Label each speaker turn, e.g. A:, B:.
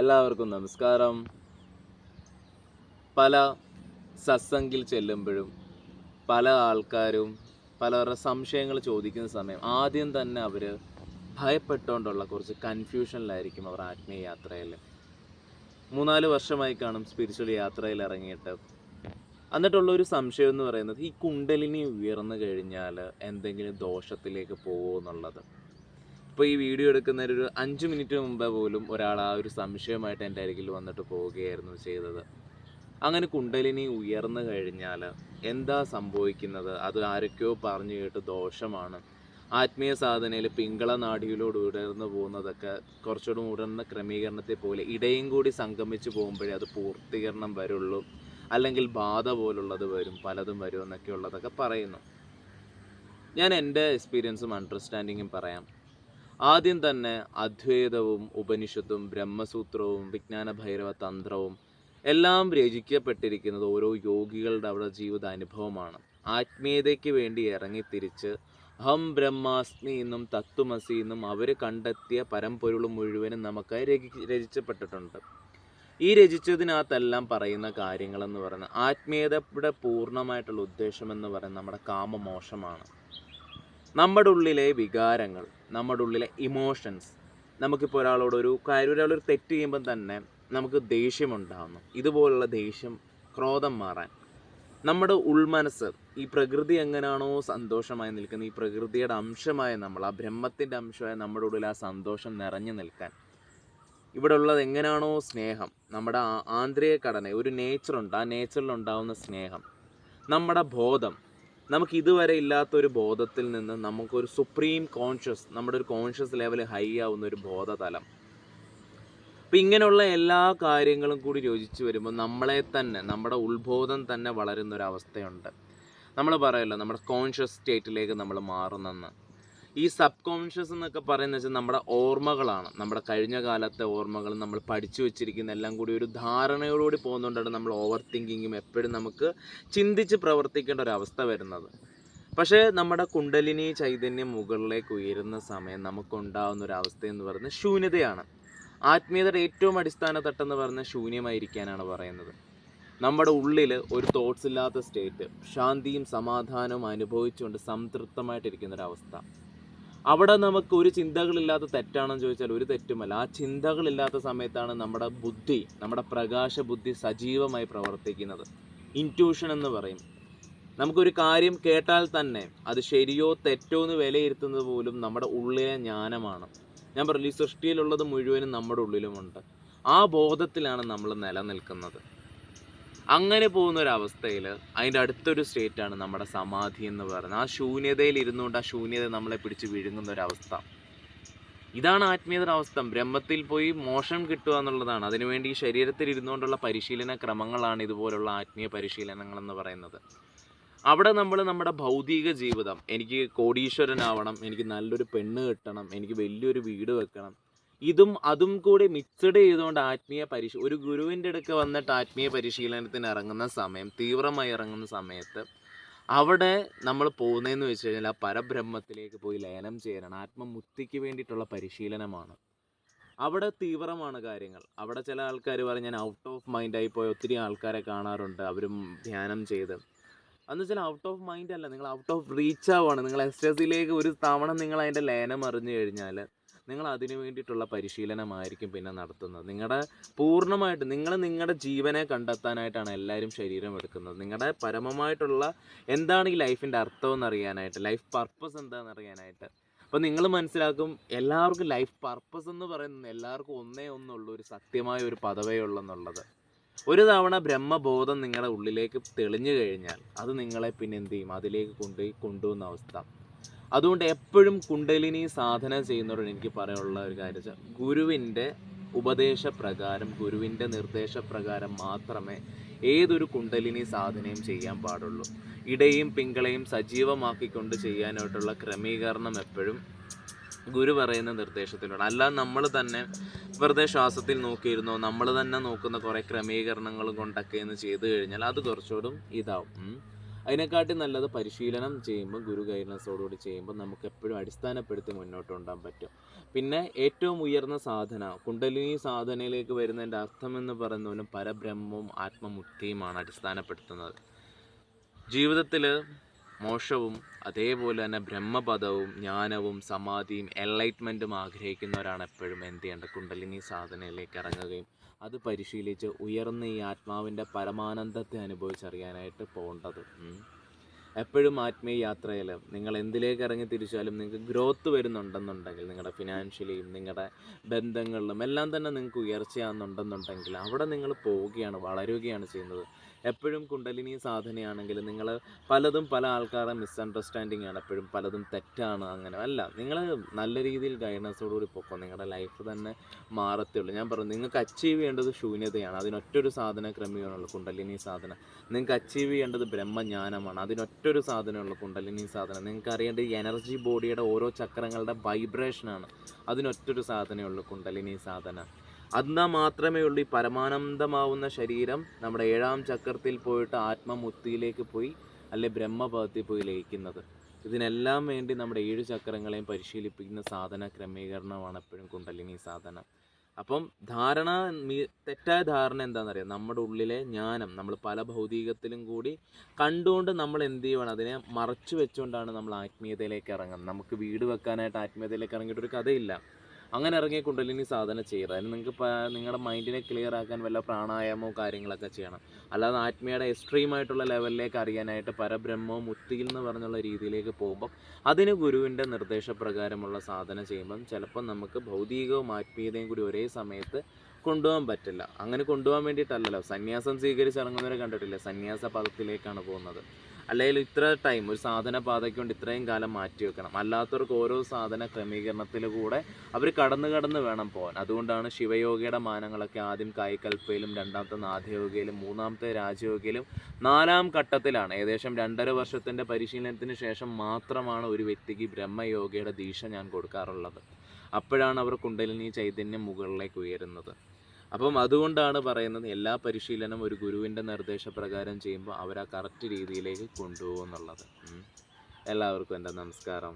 A: എല്ലാവർക്കും നമസ്കാരം. പല സത്സംഗിൽ ചെല്ലുമ്പോഴും പല ആൾക്കാരും പലവരുടെ സംശയങ്ങൾ ചോദിക്കുന്ന സമയം ആദ്യം തന്നെ അവർ ഭയപ്പെട്ടുകൊണ്ടുള്ള കുറച്ച് കൺഫ്യൂഷനിലായിരിക്കും അവർ ആത്മീയ യാത്രയിൽ. മൂന്നാൽ വർഷമായി കാണും സ്പിരിച്വൽ യാത്രയിൽ ഇറങ്ങിയിട്ട്. എന്നിട്ടുള്ള ഒരു സംശയം എന്ന് പറയുന്നത് ഈ കുണ്ടലിനി ഉയർന്നു കഴിഞ്ഞാൽ എന്തെങ്കിലും ദോഷത്തിലേക്ക് പോകുമോ എന്നുള്ളത് ഇപ്പോൾ ഈ വീഡിയോ എടുക്കുന്നതിന് ഒരു അഞ്ച് മിനിറ്റ് മുമ്പേ പോലും ഒരാൾ ആ ഒരു സംശയമായിട്ട് എന്റെ അരികിൽ വന്നിട്ട് പോവുകയായിരുന്നു ചെയ്തത്. അങ്ങനെ കുണ്ടലിനി ഉയർന്നു കഴിഞ്ഞാൽ എന്താ സംഭവിക്കുന്നത്? അത് ആരൊക്കെയോ പറഞ്ഞു കേട്ട് ദോഷമാണ്. ആത്മീയ സാധനയിൽ പിങ്കള നാടിയിലൂടെ ഉയർന്നു പോകുന്നതൊക്കെ കുറച്ചുകൂടി ഉയർന്ന ക്രമീകരണത്തെ പോലെ ഇടയും കൂടി സംഗമിച്ച് പോകുമ്പോഴേ അത് പൂർത്തീകരണം വരുള്ളൂ. അല്ലെങ്കിൽ ബാധ പോലുള്ളത് വരും പലതും വരും എന്നൊക്കെ ഉള്ളതൊക്കെ പറയുന്നു. ഞാൻ എന്റെ എക്സ്പീരിയൻസും അണ്ടർസ്റ്റാൻഡിങ്ങും പറയാം. ആദ്യം തന്നെ അദ്വൈതവും ഉപനിഷത്തും ബ്രഹ്മസൂത്രവും വിജ്ഞാന ഭൈരവ തന്ത്രവും എല്ലാം രചിക്കപ്പെട്ടിരിക്കുന്നത് ഓരോ യോഗികളുടെ അവിടെ ജീവിത അനുഭവമാണ് ആത്മീയതയ്ക്ക് വേണ്ടി ഇറങ്ങിത്തിരിച്ച് ഹം ബ്രഹ്മാസ്മി എന്നും തത്വമസി എന്നും അവർ കണ്ടെത്തിയ പരമ്പൊരുൾ മുഴുവനും നമുക്കായി രചി രചിച്ചപ്പെട്ടിട്ടുണ്ട്. ഈ രചിച്ചതിനകത്തെല്ലാം പറയുന്ന കാര്യങ്ങളെന്ന് പറയുന്നത് ആത്മീയതയുടെ പൂർണമായിട്ടുള്ള ഉദ്ദേശം എന്ന് പറയുന്നത് നമ്മുടെ കാമമോശമാണ്. നമ്മുടെ ഉള്ളിലെ വികാരങ്ങൾ നമ്മുടെ ഉള്ളിലെ ഇമോഷൻസ് നമുക്കിപ്പോൾ ഒരാളോടൊരു കാര്യം ഒരാളൊരു തെറ്റ് ചെയ്യുമ്പം തന്നെ നമുക്ക് ദേഷ്യമുണ്ടാകുന്നു ഇതുപോലുള്ള ദേഷ്യം ക്രോധം മാറാൻ. നമ്മുടെ ഉൾമനസ്സ് ഈ പ്രകൃതി എങ്ങനെയാണോ സന്തോഷമായി നിൽക്കുന്നത് ഈ പ്രകൃതിയുടെ അംശമായ നമ്മൾ ആ ബ്രഹ്മത്തിന്റെ അംശമായ നമ്മുടെ ഉള്ളിൽ ആ സന്തോഷം നിറഞ്ഞു നിൽക്കാൻ. ഇവിടെ ഉള്ളത് എങ്ങനെയാണോ സ്നേഹം. നമ്മുടെ ആന്തരിക ഘടന ഒരു നേച്ചറുണ്ട് ആ നേച്ചറിൽ ഉണ്ടാവുന്ന സ്നേഹം. നമ്മുടെ ബോധം നമുക്ക് ഇതുവരെ ഇല്ലാത്ത ഒരു ബോധത്തിൽ നിന്ന് നമുക്കൊരു സുപ്രീം കോൺഷ്യസ് നമ്മുടെ ഒരു കോൺഷ്യസ് ലെവൽ ഹൈ ആവുന്ന ഒരു ബോധതലം. അപ്പം ഇങ്ങനെയുള്ള എല്ലാ കാര്യങ്ങളും കൂടി യോജിച്ച് വരുമ്പോൾ നമ്മളെ തന്നെ നമ്മുടെ ഉത്ബോധം തന്നെ വളരുന്ന ഒരു അവസ്ഥയുണ്ട് നമ്മൾ പറയല്ലോ നമ്മുടെ കോൺഷ്യസ് സ്റ്റേറ്റിലേക്ക് നമ്മൾ മാറുന്നെന്ന്. ഈ സബ് കോൺഷ്യസ് എന്നൊക്കെ പറയുന്നത് വെച്ചാൽ നമ്മുടെ ഓർമ്മകളാണ്. നമ്മുടെ കഴിഞ്ഞ കാലത്തെ ഓർമ്മകൾ നമ്മൾ പഠിച്ചു വെച്ചിരിക്കുന്ന എല്ലാം കൂടി ഒരു ധാരണയോടുകൂടി പോകുന്നതുകൊണ്ടാണ് നമ്മൾ ഓവർ തിങ്കിങ്ങും എപ്പോഴും നമുക്ക് ചിന്തിച്ച് പ്രവർത്തിക്കേണ്ട ഒരു അവസ്ഥ വരുന്നത്. പക്ഷേ നമ്മുടെ കുണ്ടലിനി ചൈതന്യം മുകളിലേക്ക് ഉയരുന്ന സമയം നമുക്കുണ്ടാകുന്ന ഒരു അവസ്ഥ എന്ന് പറയുന്നത് ശൂന്യതയാണ്. ആത്മീയതയുടെ ഏറ്റവും അടിസ്ഥാന തട്ടെന്ന് പറയുന്നത് ശൂന്യമായിരിക്കാനാണ് പറയുന്നത്. നമ്മുടെ ഉള്ളിൽ ഒരു തോട്ട്സ് ഇല്ലാത്ത സ്റ്റേറ്റ് ശാന്തിയും സമാധാനവും അനുഭവിച്ചുകൊണ്ട് സംതൃപ്തമായിട്ടിരിക്കുന്ന ഒരു അവസ്ഥ. അവിടെ നമുക്ക് ഒരു ചിന്തകളില്ലാത്ത തെറ്റാണെന്ന് ചോദിച്ചാൽ ഒരു തെറ്റുമല്ല. ആ ചിന്തകളില്ലാത്ത സമയത്താണ് നമ്മുടെ ബുദ്ധി നമ്മുടെ പ്രകാശ ബുദ്ധി സജീവമായി പ്രവർത്തിക്കുന്നത്. ഇന്റ്യൂഷൻ എന്ന് പറയും. നമുക്കൊരു കാര്യം കേട്ടാൽ തന്നെ അത് ശരിയോ തെറ്റോ എന്ന് വിലയിരുത്തുന്നത് പോലും നമ്മുടെ ഉള്ളിലെ ജ്ഞാനമാണ്. ഞാൻ പറഞ്ഞു ഈ സൃഷ്ടിയിലുള്ളത് മുഴുവനും നമ്മുടെ ഉള്ളിലുമുണ്ട്. ആ ബോധത്തിലാണ് നമ്മൾ നിലനിൽക്കുന്നത്. അങ്ങനെ പോകുന്ന ഒരു അവസ്ഥയിൽ അതിന്റെ അടുത്തൊരു സ്റ്റേറ്റാണ് നമ്മുടെ സമാധി എന്ന് പറയുന്നത്. ആ ശൂന്യതയിൽ ഇരുന്നുകൊണ്ട് ആ ശൂന്യത നമ്മളെ പിടിച്ച് വിഴുങ്ങുന്ന ഒരു അവസ്ഥ ഇതാണ് ആത്മീയതയുടെ അവസ്ഥ. ബ്രഹ്മത്തിൽ പോയി മോഷം കിട്ടുക എന്നുള്ളതാണ്. അതിനുവേണ്ടി ഈ ശരീരത്തിൽ ഇരുന്നുകൊണ്ടുള്ള പരിശീലന ക്രമങ്ങളാണ് ഇതുപോലുള്ള ആത്മീയ പരിശീലനങ്ങൾ എന്ന് പറയുന്നത്. അവിടെ നമ്മൾ നമ്മുടെ ഭൗതിക ജീവിതം എനിക്ക് കോടീശ്വരനാവണം എനിക്ക് നല്ലൊരു പെണ്ണ് കിട്ടണം എനിക്ക് വലിയൊരു വീട് വെക്കണം ഇതും അതും കൂടി മിക്സഡ് ചെയ്തുകൊണ്ട് ആത്മീയ പരിശീ ഒരു ഗുരുവിന്റെ അടുക്ക് വന്നിട്ട് ആത്മീയ പരിശീലനത്തിന് ഇറങ്ങുന്ന സമയം തീവ്രമായി ഇറങ്ങുന്ന സമയത്ത് അവിടെ നമ്മൾ പോകുന്നതെന്ന് വെച്ച് കഴിഞ്ഞാൽ ആ പരബ്രഹ്മത്തിലേക്ക് പോയി ലയനം ചെയ്യണം ആത്മമുക്തിക്ക് വേണ്ടിയിട്ടുള്ള പരിശീലനമാണ്. അവിടെ തീവ്രമാണ് കാര്യങ്ങൾ. അവിടെ ചില ആൾക്കാർ പറഞ്ഞ് ഞാൻ ഔട്ട് ഓഫ് മൈൻഡായി പോയ. ഒത്തിരി ആൾക്കാരെ കാണാറുണ്ട് അവരും ധ്യാനം ചെയ്ത്. എന്ന് വെച്ചാൽ ഔട്ട് ഓഫ് മൈൻഡ് അല്ല നിങ്ങൾ ഔട്ട് ഓഫ് റീച്ച് ആവുകയാണ് നിങ്ങൾ എസ് എസിലേക്ക് ഒരു തവണ നിങ്ങൾ അതിന്റെ ലയനം അറിഞ്ഞു കഴിഞ്ഞാൽ നിങ്ങൾ അതിനു വേണ്ടിയിട്ടുള്ള പരിശീലനമായിരിക്കും പിന്നെ നടത്തുന്നത്. നിങ്ങളുടെ പൂർണമായിട്ട് നിങ്ങൾ നിങ്ങളുടെ ജീവനെ കണ്ടെത്താനായിട്ടാണ് എല്ലാവരും ശരീരം എടുക്കുന്നത്. നിങ്ങളുടെ പരമമായിട്ടുള്ള എന്താണ് ഈ ലൈഫിന്റെ അർത്ഥം എന്നറിയാനായിട്ട് ലൈഫ് പർപ്പസ് എന്താണെന്ന് അറിയാനായിട്ട് അപ്പോൾ നിങ്ങൾ മനസ്സിലാക്കും എല്ലാവർക്കും ലൈഫ് പർപ്പസ് എന്ന് പറയുന്നത് എല്ലാവർക്കും ഒന്നേ ഒന്നുള്ളൂ ഒരു സത്യമായ ഒരു പദവേ ഉള്ളെന്നുള്ളത്. ഒരു തവണ ബ്രഹ്മബോധം നിങ്ങളുടെ ഉള്ളിലേക്ക് തെളിഞ്ഞു കഴിഞ്ഞാൽ അത് നിങ്ങളെ പിന്നെ എന്ത് ചെയ്യും? അതിലേക്ക് കൊണ്ടുപോയി കൊണ്ടുപോകുന്ന അവസ്ഥ. അതുകൊണ്ട് എപ്പോഴും കുണ്ടലിനി സാധന ചെയ്യുന്നവരോട് എനിക്ക് പറയാനുള്ള ഒരു കാര്യം വെച്ചാൽ ഗുരുവിന്റെ ഉപദേശപ്രകാരം ഗുരുവിന്റെ നിർദ്ദേശപ്രകാരം മാത്രമേ ഏതൊരു കുണ്ടലിനി സാധനയും ചെയ്യാൻ പാടുള്ളൂ. ഇടയും പിങ്കളയും സജീവമാക്കിക്കൊണ്ട് ചെയ്യാനായിട്ടുള്ള ക്രമീകരണം എപ്പോഴും ഗുരു പറയുന്ന നിർദ്ദേശത്തിലൂടെ. അല്ല നമ്മൾ തന്നെ വെറുതെ ശ്വാസത്തിൽ നോക്കിയിരുന്നോ നമ്മൾ തന്നെ നോക്കുന്ന കുറേ ക്രമീകരണങ്ങൾ കൊണ്ടൊക്കെ എന്ന് ചെയ്തു കഴിഞ്ഞാൽ അത് കുറച്ചുകൂടും ഇതാവും. അതിനെക്കാട്ടി നല്ലത് പരിശീലനം ചെയ്യുമ്പോൾ ഗുരു ഗൈഡൻസോടുകൂടി ചെയ്യുമ്പോൾ നമുക്ക് എപ്പോഴും അടിസ്ഥാനപ്പെടുത്തി മുന്നോട്ട് കൊണ്ടുപോകാൻ പറ്റും. പിന്നെ ഏറ്റവും ഉയർന്ന സാധന കുണ്ടലിനി സാധനയിലേക്ക് വരുന്നതിന്റെ അർത്ഥം എന്ന് പറയുന്നതിനും പരബ്രഹ്മവും ആത്മമുക്തിയുമാണ് അടിസ്ഥാനപ്പെടുത്തുന്നത്. ജീവിതത്തിൽ മോക്ഷവും അതേപോലെ തന്നെ ബ്രഹ്മപദവും ജ്ഞാനവും സമാധിയും എൻലൈറ്റ്മെന്റും ആഗ്രഹിക്കുന്നവരാണ് എപ്പോഴും. എന്ത് ചെയ്യേണ്ടത് കുണ്ടലിനി സാധനയിലേക്ക് ഇറങ്ങുകയും അത് പരിശീലിച്ച് ഉയർന്ന ഈ ആത്മാവിന്റെ പരമാനന്ദത്തെ അനുഭവിച്ചറിയാനായിട്ട് പോകേണ്ടത്. എപ്പോഴും ആത്മീയ യാത്രയിൽ നിങ്ങൾ എന്തിലേക്ക് ഇറങ്ങി തിരിച്ചാലും നിങ്ങൾക്ക് ഗ്രോത്ത് വരുന്നുണ്ടെന്നുണ്ടെങ്കിൽ നിങ്ങളുടെ ഫിനാൻഷ്യലിയും നിങ്ങളുടെ ബന്ധങ്ങളിലും എല്ലാം തന്നെ നിങ്ങൾക്ക് ഉയർച്ചയാണെന്നുണ്ടെന്നുണ്ടെങ്കിൽ അവിടെ നിങ്ങൾ പോവുകയാണ് വളരുകയാണ് ചെയ്യുന്നത്. എപ്പോഴും കുണ്ടലിനി സാധനയാണെങ്കിൽ നിങ്ങൾ പലതും പല ആൾക്കാരുടെ മിസ്അണ്ടർസ്റ്റാൻഡിങ് ആണ് എപ്പോഴും പലതും തെറ്റാണ് അങ്ങനെ. അല്ല നിങ്ങൾ നല്ല രീതിയിൽ ഗൈഡൻസോടുകൂടി പൊക്കോ. നിങ്ങളുടെ ലൈഫ് തന്നെ മാറത്തുള്ളൂ ഞാൻ പറഞ്ഞു നിങ്ങൾക്ക് അച്ചീവ് ചെയ്യേണ്ടത് ശൂന്യതയാണ്. അതിനൊറ്റൊരു സാധന ക്രമീകരണമുള്ളൂ കുണ്ടലിനി സാധന. നിങ്ങൾക്ക് അച്ചീവ് ചെയ്യേണ്ടത് ബ്രഹ്മജ്ഞാനമാണ്. അതിനൊറ്റൊരു സാധനമുള്ളൂ കുണ്ടലിനി സാധനം. നിങ്ങൾക്ക് അറിയേണ്ട എനർജി ബോഡിയുടെ ഓരോ ചക്രങ്ങളുടെ വൈബ്രേഷനാണ് അതിനൊറ്റൊരു സാധനമുള്ളൂ കുണ്ടലിനി സാധന. എന്നാൽ മാത്രമേ ഉള്ളൂ ഈ പരമാനന്ദമാവുന്ന ശരീരം നമ്മുടെ ഏഴാം ചക്രത്തിൽ പോയിട്ട് ആത്മമുക്തിയിലേക്ക് പോയി അല്ലെ ബ്രഹ്മപദത്തിൽ പോയി ലയിക്കുന്നത്. ഇതിനെല്ലാം വേണ്ടി നമ്മുടെ ഏഴ് ചക്രങ്ങളെയും പരിശീലിപ്പിക്കുന്ന സാധന ക്രമീകരണമാണ് എപ്പോഴും കുണ്ടലിനി സാധന. അപ്പം ധാരണ തെറ്റായ ധാരണ എന്താണെന്നറിയാം നമ്മുടെ ഉള്ളിലെ ജ്ഞാനം നമ്മൾ പല ഭൗതികത്തിലും കൂടി കണ്ടുകൊണ്ട് നമ്മൾ എന്ത് ചെയ്യുവാണ്? അതിനെ മറച്ചു വെച്ചുകൊണ്ടാണ് നമ്മൾ ആത്മീയതയിലേക്ക് ഇറങ്ങുന്നത്. നമുക്ക് വീട് വെക്കാനായിട്ട് ആത്മീയതയിലേക്ക് ഇറങ്ങിയിട്ടൊരു കഥയില്ല. അങ്ങനെ ഇറങ്ങിയ കുണ്ടലിനി സാധന ചെയ്യുക? അതിന് നിങ്ങൾക്ക് നിങ്ങളുടെ മൈൻഡിനെ ക്ലിയർ ആക്കാൻ വല്ല പ്രാണായാമോ കാര്യങ്ങളൊക്കെ ചെയ്യണം. അല്ലാതെ ആത്മീയയുടെ എക്സ്ട്രീം ആയിട്ടുള്ള ലെവലിലേക്ക് അറിയാനായിട്ട് പരബ്രഹ്മവും മുത്തിയിൽ എന്ന് പറഞ്ഞുള്ള രീതിയിലേക്ക് പോകുമ്പം അതിന് ഗുരുവിന്റെ നിർദ്ദേശപ്രകാരമുള്ള സാധന ചെയ്യുമ്പം ചിലപ്പം നമുക്ക് ഭൗതികവും ആത്മീയതയും കൂടി ഒരേ സമയത്ത് കൊണ്ടുപോകാൻ പറ്റില്ല. അങ്ങനെ കൊണ്ടുപോകാൻ വേണ്ടിയിട്ടല്ലല്ലോ. സന്യാസം സ്വീകരിച്ചിറങ്ങുന്നവരെ കണ്ടിട്ടില്ലേ? സന്യാസ പദത്തിലേക്കാണ് പോകുന്നത്. അല്ലെങ്കിൽ ഇത്ര ടൈം ഒരു സാധന പാതയ്ക്ക് വേണ്ടി ഇത്രയും കാലം മാറ്റി വെക്കണം. അല്ലാത്തവർക്ക് ഓരോ സാധന ക്രമീകരണത്തിൽ കൂടെ അവർ കടന്നു കടന്ന് വേണം പോകാൻ. അതുകൊണ്ടാണ് ശിവയോഗയുടെ മാനങ്ങളൊക്കെ ആദ്യം കായ്ക്കൽപ്പയിലും രണ്ടാമത്തെ നാഥയോഗയിലും മൂന്നാമത്തെ രാജയോഗയിലും നാലാം ഘട്ടത്തിലാണ്. ഏകദേശം രണ്ടര വർഷത്തിന്റെ പരിശീലനത്തിന് ശേഷം മാത്രമാണ് ഒരു വ്യക്തിക്ക് ബ്രഹ്മയോഗയുടെ ദീക്ഷ ഞാൻ കൊടുക്കാറുള്ളത്. അപ്പോഴാണ് അവർ കുണ്ടലിനി ചൈതന്യം മുകളിലേക്ക് ഉയരുന്നത്. അപ്പം അതുകൊണ്ടാണ് പറയുന്നത് എല്ലാ പരിശീലനം ഒരു ഗുരുവിന്റെ നിർദ്ദേശപ്രകാരം ചെയ്യുമ്പോൾ അവർ ആ കറക്റ്റ് രീതിയിലേക്ക് കൊണ്ടുപോകും എന്നുള്ളത്. എല്ലാവർക്കും എന്റെ നമസ്കാരം.